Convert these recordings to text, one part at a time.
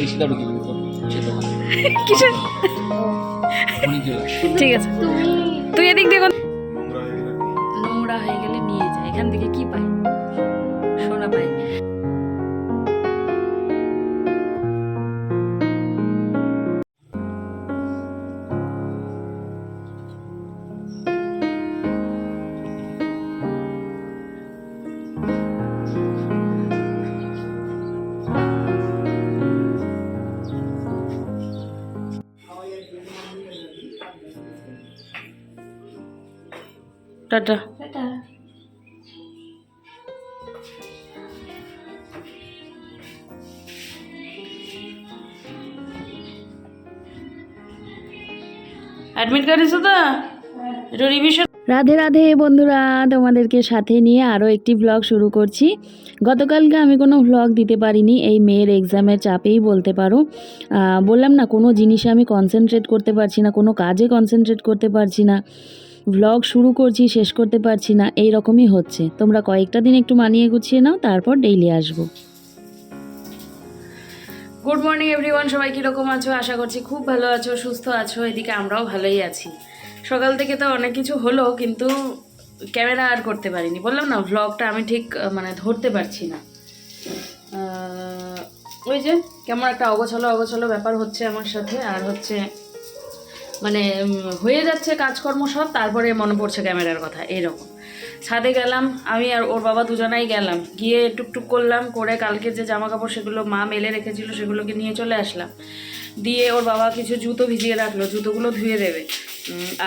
বেশি দাও কি বলব? সে দোকান কিসের ঠিক আছে। তুই এদিক দিয়ে নোংরা হয়ে নোংরা হয়ে গেলে নিয়ে যায় এখান থেকে কি পাই? টাটা। টাটা। অ্যাডমিট কার্ড এসো তো একটু রিভিশন রাধে রাধে বন্ধুরা, তোমাদেরকে সাথে নিয়ে আরও একটি ব্লগ শুরু করছি। গতকালকে আমি কোনো ব্লগ দিতে পারিনি, এই মেয়ের এক্সামের চাপেই বলতে পারো। বললাম না, কোনো জিনিসে আমি কনসেন্ট্রেট করতে পারছি না, কোনো কাজে কনসেন্ট্রেট করতে পারছি না। ব্লগ শুরু করছি, শেষ করতে পারছি না, এই রকমই হচ্ছে। তোমরা কয়েকটা দিন একটু মানিয়ে গুছিয়ে নাও, তারপর ডেইলি আসব। গুড মর্নিং এভরিওয়ান সবাই কীরকম আছো? আশা করছি খুব ভালো আছো, সুস্থ আছো, এদিকে আমরাও ভালোই আছি। সকাল থেকে তো অনেক কিছু হলো, কিন্তু ক্যামেরা আর করতে পারিনি। বললাম না ভ্লগটা আমি ঠিক মানে ধরতে পারছি না। ওই যে, কেমন একটা অগোছালো অগোছালো ব্যাপার হচ্ছে আমার সাথে, আর হচ্ছে মানে হয়ে যাচ্ছে কাজকর্ম সব, তারপরে মনে পড়ছে ক্যামেরার কথা, এরকম। ছাদে গেলাম, আমি আর ওর বাবা দুজনাই গেলাম। গিয়ে টুকটুক করলাম, করে কালকে যে জামা কাপড় সেগুলো মা মেলে রেখেছিল, সেগুলোকে নিয়ে চলে আসলাম। দিয়ে ওর বাবা কিছু জুতো ভিজিয়ে রাখল, জুতোগুলো ধুয়ে দেবে।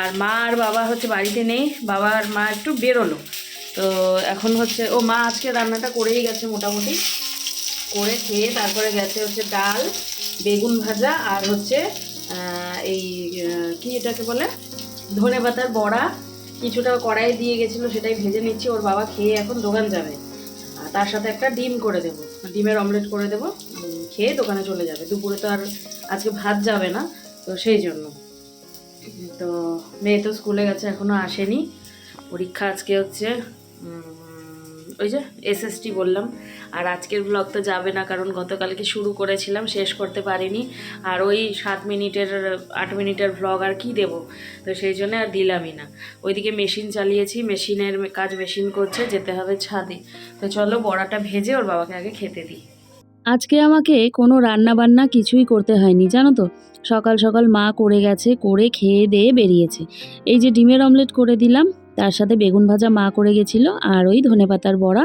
আর মা আর বাবা হচ্ছে বাড়িতে নেই, বাবা আর মা একটু বেরোলো। তো এখন হচ্ছে, ও মা আজকে রান্নাটা করেই গেছে মোটামুটি। করে খেয়ে তারপরে গেছে হচ্ছে ডাল, বেগুন ভাজা আর হচ্ছে এই কি এটাকে বলে? ধনে পাতার বড়া। কিছুটা কড়াই দিয়ে গেছিল, সেটাই ভেজে নিচ্ছি, ওর বাবা খেয়ে এখন দোকান যাবে। আর তার সাথে একটা ডিম করে দেবো। ডিমের অমলেট করে দেবো। খেয়ে দোকানে চলে যাবে। দুপুরে তো আর আজকে ভাত যাবে না, তো সেই জন্য। তো মেয়ে তো স্কুলে গেছে এখনও আসেনি। পরীক্ষা আজকে হচ্ছে ওই যে এসএসটি বললাম। আর আজকের ব্লগ তো যাবে না, কারণ গতকালকে শুরু করেছিলাম, শেষ করতে পারিনি। আর ওই সাত মিনিটের, আট মিনিটের ব্লগ আর কি দেব? তো সেই জন্য আর দিলামই না। ওইদিকে মেশিন চালিয়েছি মেশিনের কাজ মেশিন করছে, যেতে হবে ছাদে। তো চলো বড়াটা ভেজে ওর বাবাকে আগে খেতে দিই। আজকে আমাকে কোনো রান্না বান্না কিছুই করতে হয়নি, জানো তো? সকাল সকাল মা করে গেছে, করে খেয়ে দিয়ে বেরিয়েছে। এই যে ডিমের অমলেট করে দিলাম তার সাথে বেগুন ভাজা মা করে গেছিল আর ওই ধনেপাতার বড়া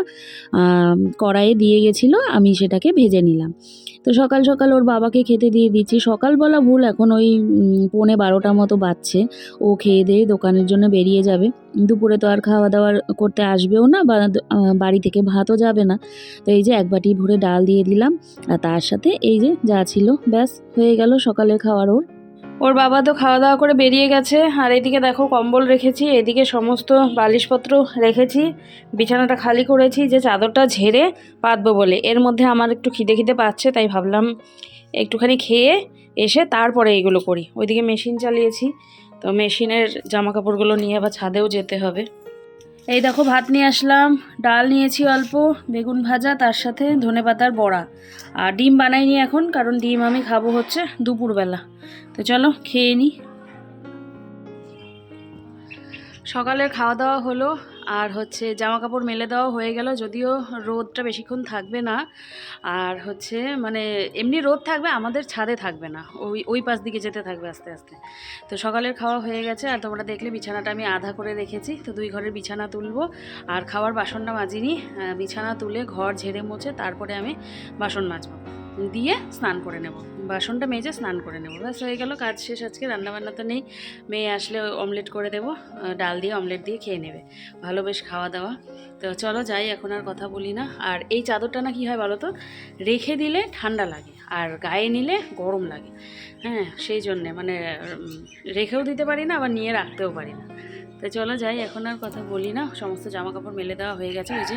কড়াইয়ে দিয়ে গেছিল, আমি সেটাকে ভেজে নিলাম। তো সকাল সকাল ওর বাবাকে খেতে দিয়ে দিচ্ছি। সকাল বলা ভুল, এখন ওই পৌনে বারোটার মতো বাজছে। ও খেয়ে দিয়ে দোকানের জন্য বেরিয়ে যাবে। দুপুরে তো আর খাওয়া দাওয়ার করতে আসবেও না বা বাড়ি থেকে ভাতও যাবে না। তো এই যে এক বাটি ভরে ডাল দিয়ে দিলাম। আর তার সাথে এই যে যা ছিল, ব্যাস, হয়ে গেল সকালে খাওয়ার ওর। ওর বাবা তো খাওয়া দাওয়া করে বেরিয়ে গেছে। আর এদিকে দেখো কম্বল রেখেছি, এদিকে সমস্ত বালিশপত্র রেখেছি। বিছানাটা খালি করেছি যে চাদরটা ঝেড়ে পাতবো বলে। এর মধ্যে আমার একটু খিদে খিদে পাচ্ছে, তাই ভাবলাম একটুখানি খেয়ে এসে তারপরে এইগুলো করি। ওইদিকে মেশিন চালিয়েছি, তো মেশিনের জামা কাপড়গুলো নিয়ে আবার ছাদেও যেতে হবে। এই দেখো ভাত নিয়ে আসলাম, ডাল নিয়েছি অল্প, বেগুন ভাজা, তার সাথে ধনেপাতার বড়া। আর ডিম বানাইনি এখন, কারণ ডিম আমি খাব হচ্ছে দুপুরবেলা। তো চলো খেয়ে নিই সকালের খাওয়া দাওয়া হলো আর হচ্ছে জামা কাপড় মেলে দেওয়া হয়ে গেল, যদিও রোদটা বেশিক্ষণ থাকবে না। আর হচ্ছে মানে এমনি রোদ থাকবে, আমাদের ছাদে থাকবে না, ওই ওই পাশ দিকে যেতে থাকবে আস্তে আস্তে। তো সকালের খাওয়া হয়ে গেছে, আর তোমরা দেখলে বিছানাটা আমি আধা করে রেখেছি, তো দুই ঘরের বিছানা তুলবো। আর খাওয়ার বাসনটা মাজিনি বিছানা তুলে ঘর ঝেড়ে মুছে, তারপরে আমি বাসন মাজবো, দিয়ে স্নান করে নেব। বাসনটা মেজে স্নান করে নেব। ব্যাস, হয়ে গেল, কাজ শেষ আজকে, রান্নাবান্না তো নেই। মেয়ে আসলে অমলেট করে দেবো ডাল দিয়ে অমলেট দিয়ে খেয়ে নেবে। ভালো বেশ খাওয়া দাওয়া। তো চলো যাই, এখন আর কথা বলি না। আর এই চাদরটা না কী হয় বলো তো? রেখে দিলে ঠান্ডা লাগে, আর গায়ে নিলে গরম লাগে। হ্যাঁ সেই জন্যে মানে রেখেও দিতে পারি না, আবার নিয়ে রাখতেও পারি না। তো চলো যাই, এখন আর কথা বলি না। সমস্ত জামা কাপড় মেলে দেওয়া হয়ে গেছে। ওই যে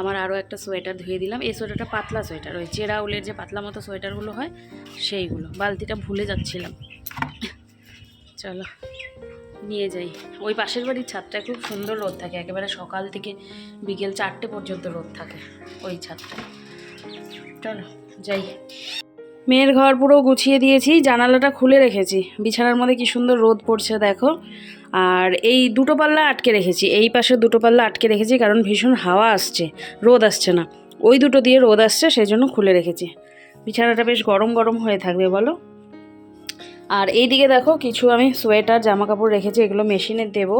আমার আরও একটা সোয়েটার ধুয়ে দিলাম। এই সোয়েটারটা পাতলা সোয়েটার, ওই চেরা উলের যে পাতলা মতো সোয়েটারগুলো হয়, সেইগুলো। বালতিটা ভুলে যাচ্ছিলাম। চলো, নিয়ে যাই। ওই পাশের বাড়ির ছাদটা খুব সুন্দর রোদ থাকে। একেবারে সকাল থেকে বিকেল চারটে পর্যন্ত রোদ থাকে ওই ছাদটা চলো, যাই। মেয়ের ঘর পুরো গুছিয়ে দিয়েছি, জানালাটা খুলে রেখেছি। বিছানার মধ্যে কি সুন্দর রোদ পড়ছে দেখো। আর এই দুটো পাল্লা আটকে রেখেছি, এই পাশে দুটো পাল্লা আটকে রেখেছি কারণ ভীষণ হাওয়া আসছে, রোদ আসছে না। ওই দুটো দিয়ে রোদ আসছে সেই জন্য খুলে রেখেছি। বিছানাটা বেশ গরম গরম হয়ে থাকবে বলো। আর এইদিকে দেখো, কিছু আমি সোয়েটার জামা কাপড় রেখেছি, এগুলো মেশিনে দেব।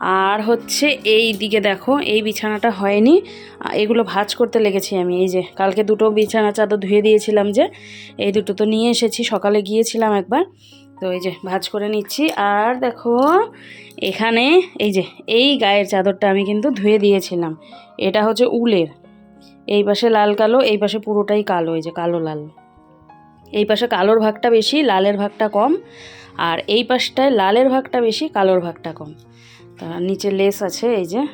আর হচ্ছে এই দিকে দেখো, এই বিছানাটা হয়নি। এগুলো ভাজ করতে লেগেছি আমি, এই যে কালকে দুটো বিছানা চাদর ধুয়ে দিয়েছিলাম যে, এই দুটো তো নিয়ে এসেছি, সকালে গিয়েছিলাম একবার। তো এই যে ভাজ করে নিচ্ছি, আর দেখো, এখানে এই যে এই গায়ের চাদরটা আমি কিন্তু ধুয়ে দিয়েছিলাম। এটা হচ্ছে উলের, এই পাশে লাল কালো, এই পাশে পুরোটাই কালো, এই যে কালো লাল। এই পাশে কালোর ভাগটা বেশি, লালের ভাগটা কম, আর এই পাশটায় লালের ভাগটা বেশি, কালোর ভাগটা কম। তা নিচে লেস আছে এই যে।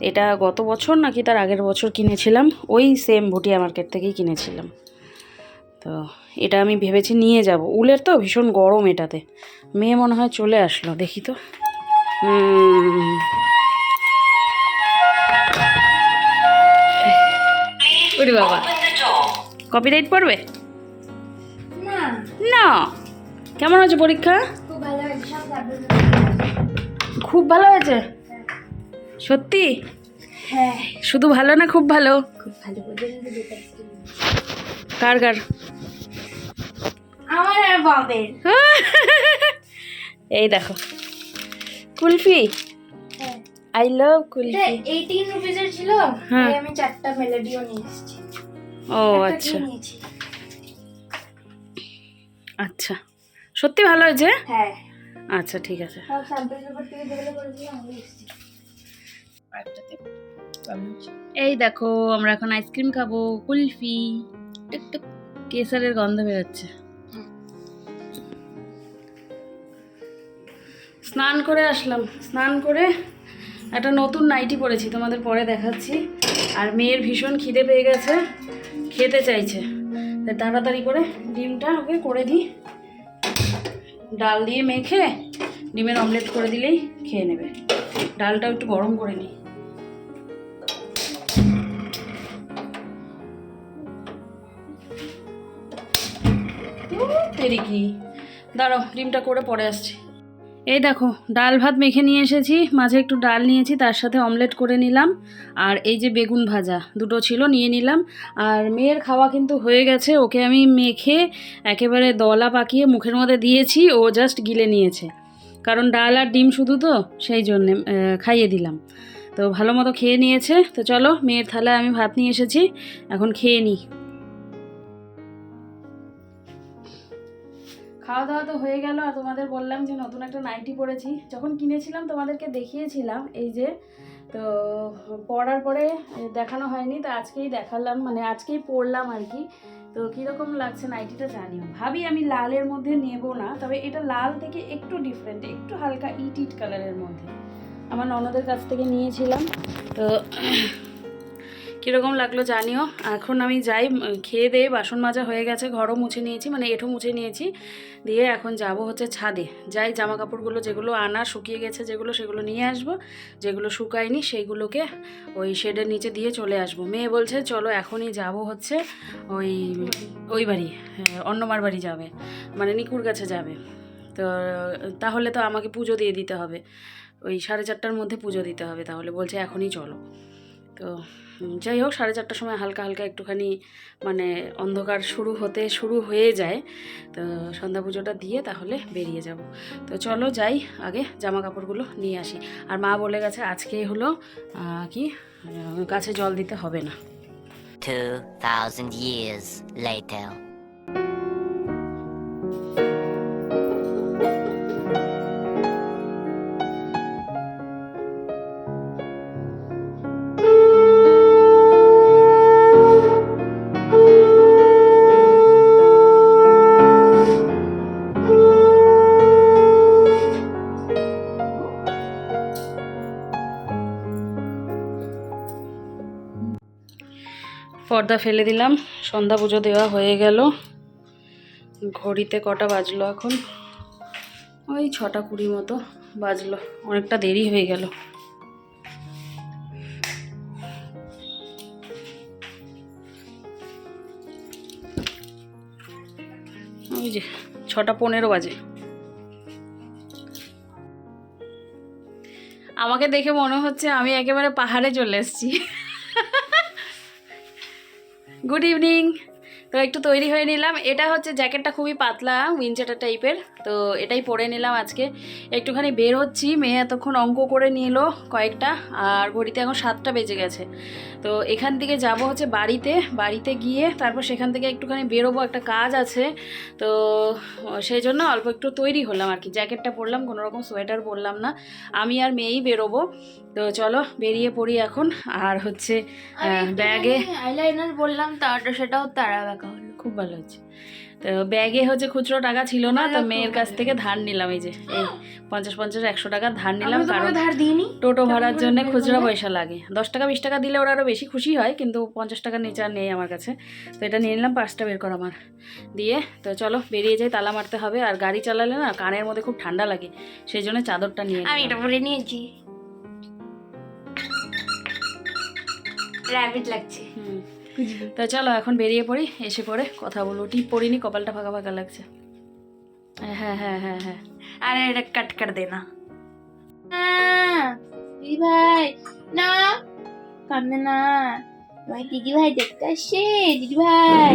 এটা গত বছর নাকি তার আগের বছর কিনেছিলাম? ওই সেম ভুটিয়া মার্কেট থেকেই কিনেছিলাম। তো এটা আমি ভেবেছি নিয়ে যাব। উলের তো ভীষণ গরম এটাতে। মেয়ে মনে হয় চলে আসলো দেখি তো। ওরে বাবা। কপিরাইট পড়বে? না। কেমন হয়েছে পরীক্ষা? খুব ভালো খুব ভালো হয়েছে? সত্যি? হ্যাঁ। শুধু ভালো না খুব ভালো? খুব ভালো কার কার? আমার আর বাবের। এই দেখো। কুলফি? হ্যাঁ। আই লাভ এটা কুলফি এইটিন রুপিসের ছিল হ্যাঁ। আমি চারটা মেলোডিও নিয়ে এসেছি। ও আচ্ছা। আচ্ছা। সত্যি ভালো হয়েছে? হ্যাঁ। আচ্ছা ঠিক আছে। এসেছি। এই দেখো আমরা এখন আইসক্রিম খাব কুলফি। টুকটুক কেসারের গন্ধ বেরোচ্ছে। স্নান করে আসলাম। স্নান করে একটা নতুন নাইটি পরেছি তোমাদের পরে দেখাচ্ছি। আর মেয়ের ভীষণ খিদে পেয়ে গেছে খেতে চাইছে। তাড়াতাড়ি করে ডিমটা ওকে করে দিই। ডাল দিয়ে মেখে ডিমের অমলেট করে দিলেই খেয়ে নেবে। ডালটা একটু গরম করে নিই তেরি কি দাঁড়াও, ডিমটা করে পরে আসছি। এই দেখো, ডাল ভাত মেখে নিয়ে এসেছি, মাঝে একটু ডাল নিয়েছি, তার সাথে অমলেট করে নিলাম, আর এই যে বেগুন ভাজা, দুটো ছিল, নিয়ে নিলাম, আর মেয়ের খাওয়া কিন্তু হয়ে গেছে, ওকে আমি মেখে একেবারে দলা পাকিয়ে মুখের মধ্যে দিয়েছি, ও জাস্ট গিলে নিয়েছে, কারণ ডাল আর ডিম শুধু তো, সেই জন্যে খাইয়ে দিলাম, তো ভালো মতো খেয়ে নিয়েছে, তো চলো, মেয়ের থালায় আমি ভাত নিয়ে এসেছি, এখন খেয়ে নিই। খাওয়া দাওয়া তো হয়ে গেল আর তোমাদের বললাম যে নতুন একটা নাইটি পরেছি। যখন কিনেছিলাম তোমাদেরকে দেখিয়েছিলাম এই যে, তো পরার পরে দেখানো হয়নি, তো আজকেই দেখালাম মানে আজকেই পরলাম আর কি। তো কীরকম লাগছে নাইটিটা জানিও। ভাবি আমি লালের মধ্যে নেব না, তবে এটা লাল থেকে একটু ডিফারেন্ট একটু হালকা ইট ইট কালারের মধ্যে। আমার ননদের কাছ থেকে নিয়েছিলাম, তো কীরকম লাগল জানিও। এখন আমি যাই খেয়ে দিয়ে বাসন মাজা হয়ে গেছে ঘরও মুছে নিয়েছি মানে এঁঠো মুছে নিয়েছি। দিয়ে এখন যাব হচ্ছে ছাদে। যাই জামা কাপড়গুলো যেগুলো আনা শুকিয়ে গেছে যেগুলো সেগুলো নিয়ে আসব। যেগুলো শুকায়নি সেইগুলোকে ওই শেডের নিচে দিয়ে চলে আসব। মেয়ে বলছে চলো এখনই যাব হচ্ছে ওই ওই বাড়ি হ্যাঁ, অন্যমার বাড়ি যাবে মানে নিকুর কাছে যাবে। তো তাহলে তো আমাকে পুজো দিয়ে দিতে হবে। ওই সাড়ে চারটার মধ্যে পুজো দিতে হবে তাহলে। বলছে এখনই চলো। তো যাই হোক সাড়ে চারটার সময় হালকা হালকা একটুখানি মানে অন্ধকার শুরু হতে শুরু হয়ে যায়। তো সন্ধ্যা পুজোটা দিয়ে তাহলে বেরিয়ে যাব। তো চলো যাই আগে জামা কাপড়গুলো নিয়ে আসি। আর মা বলে গেছে আজকে হলো কি গাছে জল দিতে হবে না। 2,000 years later. পর্দা ফেলে দিলাম। সন্ধ্যা পুজো দেওয়া হয়ে গেল। ঘড়িতে কটা বাজলো এখন? ওই ছটা কুড়ি মতো বাজলো। অনেকটা দেরি হয়ে গেল। ওই যে ছটা পনেরো বাজে। আমাকে দেখে মনে হচ্ছে আমি একেবারে পাহাড়ে চলে এসেছি। গুড ইভিনিং তো একটু তৈরি হয়ে নিলাম। এটা হচ্ছে জ্যাকেটটা খুবই পাতলা উইনচেটার টাইপের। তো এটাই পরে নিলাম আজকে। একটুখানি বের হচ্ছি মেয়ে এতক্ষণ অঙ্ক করে নিয়ে এলো কয়েকটা আর ঘড়িতে এখন সাতটা বেজে গেছে। তো এখান থেকে যাব হচ্ছে বাড়িতে বাড়িতে গিয়ে তারপর সেখান থেকে একটুখানি বেরোবো একটা কাজ আছে। তো সেই জন্য অল্প একটু তৈরি হলাম আর কি। জ্যাকেটটা পরলাম কোনো রকম সোয়েটার পরলাম না। আমি আর মেয়েই বেরোবো। তো চলো বেরিয়ে পড়ি এখন আর হচ্ছে ব্যাগে আইলাইনার বললাম তারটা সেটাও তারা দেখা হলো। খুব ভালো হচ্ছে। তো ব্যাগে হচ্ছে খুচরো টাকা ছিল না তো মেয়ের কাছ থেকে ধার নিলাম এই যে এই পঞ্চাশ পঞ্চাশ একশো টাকা ধার নিলাম কারণ টোটো ভাড়ার জন্য খুচরা? পয়সা লাগে। দশ টাকা বিশ টাকা দিলে ওরা আরও বেশি খুশি হয় কিন্তু পঞ্চাশ টাকা নিচে আর নেই আমার কাছে। তো এটা নিয়ে নিলাম পাঁচটা বের কর আমার দিয়ে। তো চলো বেরিয়ে যাই তালা মারতে হবে। আর গাড়ি চালালে না কানের মধ্যে খুব ঠান্ডা লাগে সেই জন্য চাদরটা নিয়ে আমি এটা পরে নিয়েছি। র্যাবিট লাগছে। হুম। তো চলো এখন বেরিয়ে পড়ি এসে পড়ে কথা বলব। টিপ পড়িনি কপালটা ফাঁকা ফাঁকা লাগছে। হ্যাঁ হ্যাঁ হ্যাঁ হ্যাঁ। আরে এটা কাট কর দেনা দিদি ভাই না কান্দে না। ভাই দিদি ভাই দেখতে আসছে দিদি ভাই।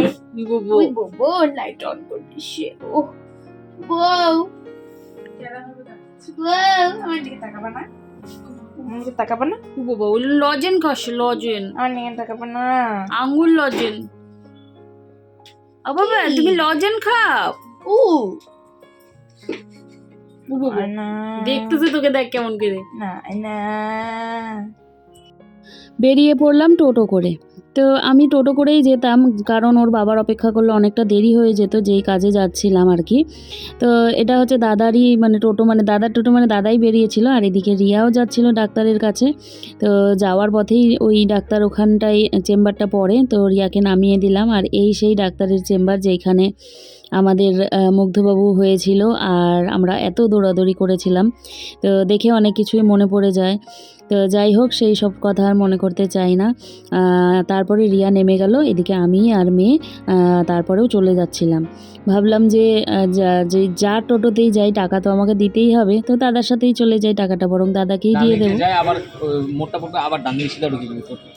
ওই বউ লাইট অন করে দিচ্ছে ও বউ। বউ আমার দিকে তাকাবা না। তাকাবা না। বাবা ওই লজেন খাস লজেন। আমার নিয়ে তাকাবা না। আঙ্গুর লজেন। ও বাবা তুমি লজেন খাও? ও। ও বাবা, না। দেখতেছে তোকে দেখ কেমন করে। না না। বেরিয়ে পড়লাম টোটো করে। তো আমি টোটো করেই যেতাম, কারণ ওর বাবার অপেক্ষা করলে অনেকটা দেরি হয়ে যেত যেই কাজে যাচ্ছিলাম আর কি। তো এটা হচ্ছে দাদারই মানে টোটো মানে দাদার টোটো মানে দাদাই বেরিয়েছিল আর এদিকে রিয়াও যাচ্ছিল ডাক্তারের কাছে। তো যাওয়ার পথেই ওই ডাক্তার ওখানটায় চেম্বারটা পড়ে, তো রিয়াকে নামিয়ে দিলাম আর এই সেই ডাক্তারের চেম্বার যেখানে আমাদের মুগ্ধবাবু হয়েছিল আর আমরা এত দৌড়াদৌড়ি করেছিলাম। তো দেখে অনেক কিছুই মনে পড়ে যায়। তো যাই হোক সেই সব কথা আর মনে করতে চাই না। তারপরে রিয়া নেমে গেল এদিকে আমি আর মেয়ে তারপরেও চলে যাচ্ছিলাম। ভাবলাম যে যা- যে যা টোটোতেই যাই টাকা তো আমাকে দিতেই হবে। তো দাদার সাথেই চলে যাই টাকাটা বরং দাদাকেই দিয়ে দেবো। আবার আবার ডান দিকে সিধা ঢুকে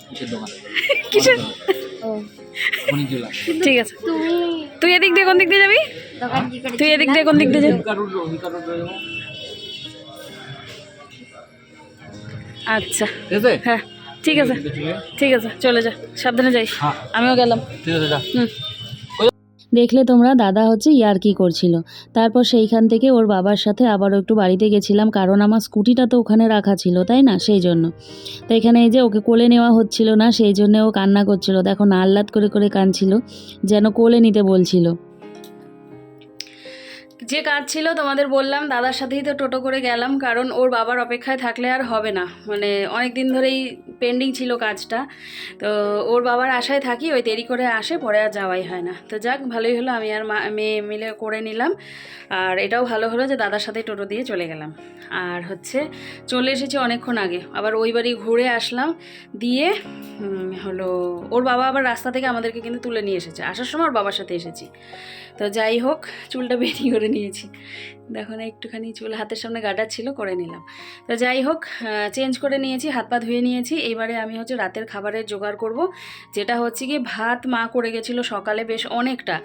কিসের দোকানে? কিসের? ঠিক আছে। তুই এদিক দিয়ে কোন দিক দিয়ে যাবি? তুই এদিক দিয়ে কোন দিক দিয়ে যাবি? আচ্ছা। হ্যাঁ ঠিক আছে। ঠিক আছে। চলে যা। সাবধানে যাই হ্যাঁ। আমিও গেলাম। ঠিক আছে যা। হুম। দেখলে তোমরা দাদা হচ্ছে ইয়ার কি করছিল। তারপর সেইখান থেকে ওর বাবার সাথে আবারও একটু বাড়িতে গেছিলাম, কারণ আমার স্কুটিটা তো ওখানে রাখা ছিল, তাই না? সেই জন্য। তো এখানে এই যে ওকে কোলে নেওয়া হচ্ছিল না, সেই জন্য ও কান্না করছিল। দেখো না আহ্লাদ করে করে কাঁদছিল, যেন কোলে নিতে বলছিল। যে কাজ ছিল তোমাদের বললাম, দাদার সাথেই তো টোটো করে গেলাম, কারণ ওর বাবার অপেক্ষায় থাকলে আর হবে না। মানে অনেক দিন ধরেই পেন্ডিং ছিল কাজটা। তো ওর বাবার আশায় থাকি ওই দেরি করে আসে, পরে আর যাওয়াই হয় না। তো যাক, ভালোই হলো, আমি আর মেয়ে মিলে করে নিলাম। আর এটাও ভালো হলো যে দাদার সাথে টোটো দিয়ে চলে গেলাম। আর হচ্ছে চলে এসেছি অনেকক্ষণ আগে। আবার ওই বাড়ি ঘুরে আসলাম, দিয়ে হলো ওর বাবা আবার রাস্তা থেকে আমাদেরকে কিন্তু তুলে নিয়ে এসেছে। আসার সময় ওর বাবার সাথে এসেছি। তো যাই হোক, চুলটা বেরিয়ে করে নিয়েছি। দেখো না, একটুখানি চুল হাতের সামনে গাডার ছিল, করে নিলাম। তো যাই হোক চেঞ্জ করে নিয়েছি, হাত পা ধুয়ে নিয়েছি। এবারে আমি হচ্ছে রাতের খাবারের জোগাড় করব, যেটা হচ্ছে কি ভাত মা করে গেছিল সকালে বেশ অনেকটা।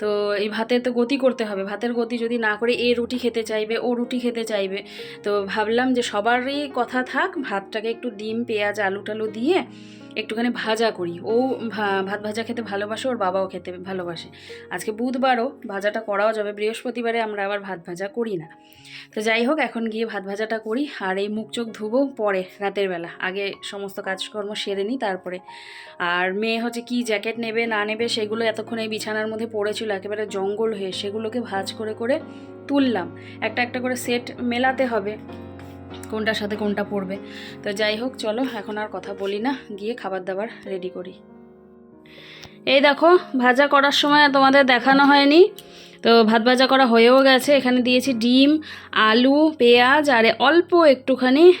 তো এই ভাতের তো গতি করতে হবে, ভাতের গতি যদি না করে এ রুটি খেতে চাইবে, ও রুটি খেতে চাইবে। তো ভাবলাম যে সবারই কথা থাক, ভাতটাকে একটু ডিম, পেঁয়াজ আলু টালু দিয়ে একটুখানি ভাজা করি। ও ভাত ভাজা খেতে ভালোবাসে, ওর বাবাও খেতে ভালোবাসে। আজকে বুধবারও ভাজাটা করাও যাবে, বৃহস্পতিবারে আমরা আবার ভাত ভাজা করি না। তো যাই হোক, এখন গিয়ে ভাত ভাজাটা করি, আর এই মুখ চোখ ধুবো পরে, রাতের বেলা। আগে সমস্ত কাজকর্ম সেরে নিই, তারপরে। আর মেয়ে হচ্ছে কি জ্যাকেট নেবে, না নেবে, সেগুলো এতক্ষণ এই বিছানার মধ্যে পড়েছিল, একেবারে জঙ্গল হয়ে, সেগুলোকে ভাজ করে করে তুললাম। একটা একটা করে সেট মেলাতে হবে। কোনটার সাথে কোনটা পড়বে। তো যাই হোক, চলো এখন আর কথা বলি না, গিয়ে খাবার দাবার রেডি করি। এই দেখো, ভাজা করার সময় তোমাদের দেখানো হয়নি। তো ভাত ভাজা করা হয়েও গেছে। এখানে দিয়েছি ডিম, আলু, পেঁয়াজ, আর অল্প একটুখানি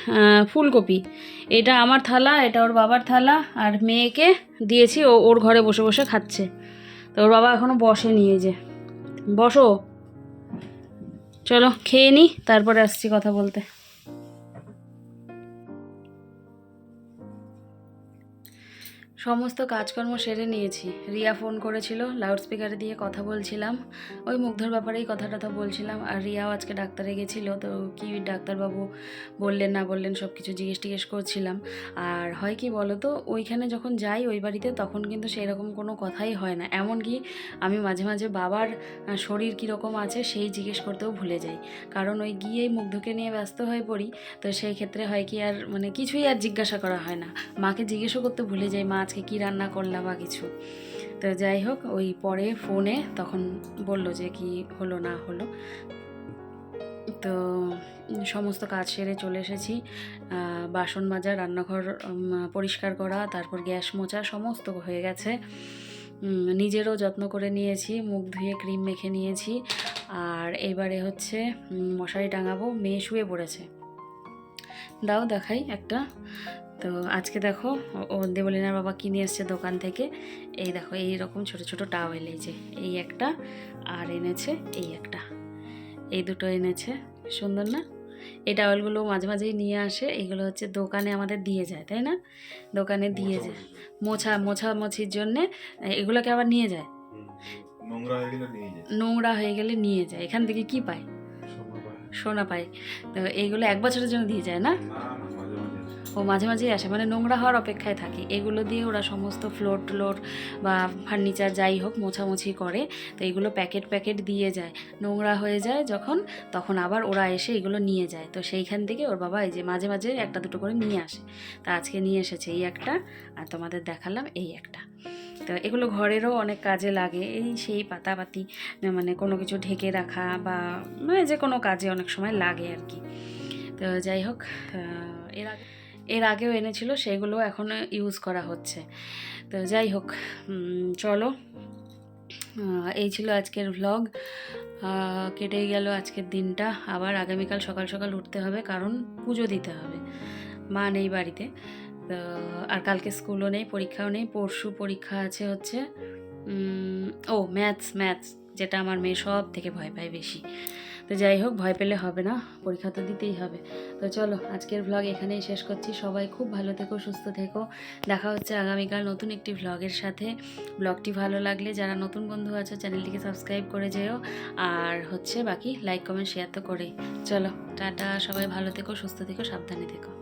ফুলকপি। এটা আমার থালা, এটা ওর বাবার থালা, আর মেয়েকে দিয়েছি, ও, ওর ঘরে বসে বসে খাচ্ছে। তো ওর বাবা এখনও বসেনি এই যে। বসো। চলো, খেয়ে নি, তারপরে আসছি কথা বলতে। সমস্ত কাজকর্ম সেরে নিয়েছি। রিয়া ফোন করেছিল লাউডস্পিকারে দিয়ে কথা বলছিলাম। ওই মুগ্ধর ব্যাপারেই কথা টথা বলছিলাম। আর রিয়াও আজকে ডাক্তারে গেছিল, তো কি ডাক্তারবাবু বললেন, না বললেন সব কিছু জিজ্ঞেস টিজ্ঞেস করছিলাম। আর হয় কি বলো তো ওইখানে যখন যাই ওই বাড়িতে, তখন কিন্তু সেরকম কোনো কথাই হয় না। এমনকি আমি মাঝে মাঝে বাবার শরীর কীরকম আছে, সেই জিজ্ঞেস করতেও ভুলে যাই। কারণ ওই গিয়েই মুগ্ধকে নিয়ে ব্যস্ত হয়ে পড়ি, তো সেই ক্ষেত্রে হয় কি আর মানে কিছুই আর জিজ্ঞাসা করা হয় না। মাকে জিজ্ঞেসও করতে ভুলে যাই, মা আজকে কী রান্না করলা বা কিছু। তো যাই হোক, ওই পরে ফোনে তখন বলল যে কি হলো না হলো। তো সমস্ত কাজ সেরে চলে এসেছি। বাসন মাজা, রান্নাঘর পরিষ্কার করা, তারপর গ্যাস মোচা সমস্ত হয়ে গেছে। নিজেরও যত্ন করে নিয়েছি, মুখ ধুয়ে ক্রিম মেখে নিয়েছি। আর এবারে হচ্ছে মশারি টাঙাবো, মেয়ে শুয়ে পড়েছে। দাও দেখাই একটা। তো আজকে দেখো ও- দেবলিনার বাবা কিনে এসছে দোকান থেকে? এই দেখো এই রকম ছোট ছোট টাওয়েল এই যে এই একটা আর এনেছে এই একটা। এই দুটো এনেছে সুন্দর না? এই টাওয়েলগুলো মাঝে মাঝেই নিয়ে আসে এগুলো হচ্ছে দোকানে আমাদের দিয়ে যায় তাই না? দোকানে দিয়ে যায়। মোছা মোছামুছির জন্যে এগুলোকে আবার নিয়ে যায়? নোংরা হয়ে গেলে নিয়ে যায়। এখান থেকে কি পায়? সোনা পায়। তো এইগুলো এক বছরের জন্য দিয়ে যায় না। ও মাঝে মাঝেই আসে। মানে নোংরা হওয়ার অপেক্ষায় থাকে। এগুলো দিয়ে ওরা সমস্ত ফ্লোর ট্লোর বা ফার্নিচার যাই হোক মোছামুছি করে, তো এগুলো প্যাকেট প্যাকেট দিয়ে যায়। নোংরা হয়ে যায় যখন, তখন আবার ওরা এসে এগুলো নিয়ে যায়। তো সেইখান থেকে ওর বাবা এই যে মাঝে মাঝে একটা দুটো করে নিয়ে আসে। তা আজকে নিয়ে এসেছে এই একটা, আর তোমাদের দেখালাম এই একটা। তো এগুলো ঘরেরও অনেক কাজে লাগে। এই সেই পাতাপাতি মানে কোনো কিছু ঢেকে রাখা বা মানে যে কোনো কাজে অনেক সময় লাগে আর কি। তো যাই হোক এর আগে এর আগেও এনেছিল, সেগুলো এখন ইউজ করা হচ্ছে। তো যাই হোক চলো। এই ছিল আজকের ভ্লগ কেটেই গেল আজকের দিনটা। আবার আগামীকাল সকাল সকাল উঠতে হবে, কারণ পুজো দিতে হবে। মা নেই বাড়িতে। তো, আর কালকে স্কুলও নেই, পরীক্ষাও নেই। পরশু পরীক্ষা আছে হচ্ছে ও ম্যাথস ম্যাথস যেটা আমার মেয়ে সব থেকে ভয় পায় বেশি। তো যাই হোক, ভয় পেলে হবে না, পরীক্ষা তো দিতেই হবে। তো চলো, আজকের ভ্লগ এখানেই শেষ করছি। সবাই খুব ভালো থেকো, সুস্থ থেকো। দেখা হচ্ছে আগামীকাল নতুন একটি ভ্লগের সাথে। ব্লগটি ভালো লাগলে যারা নতুন বন্ধু আছে, চ্যানেলটিকে সাবস্ক্রাইব করে যেও। আর হচ্ছে বাকি লাইক কমেন্ট শেয়ার তো করেই। চলো, টাটা, সবাই ভালো থেকো, সুস্থ থেকো, সাবধানে থেকো।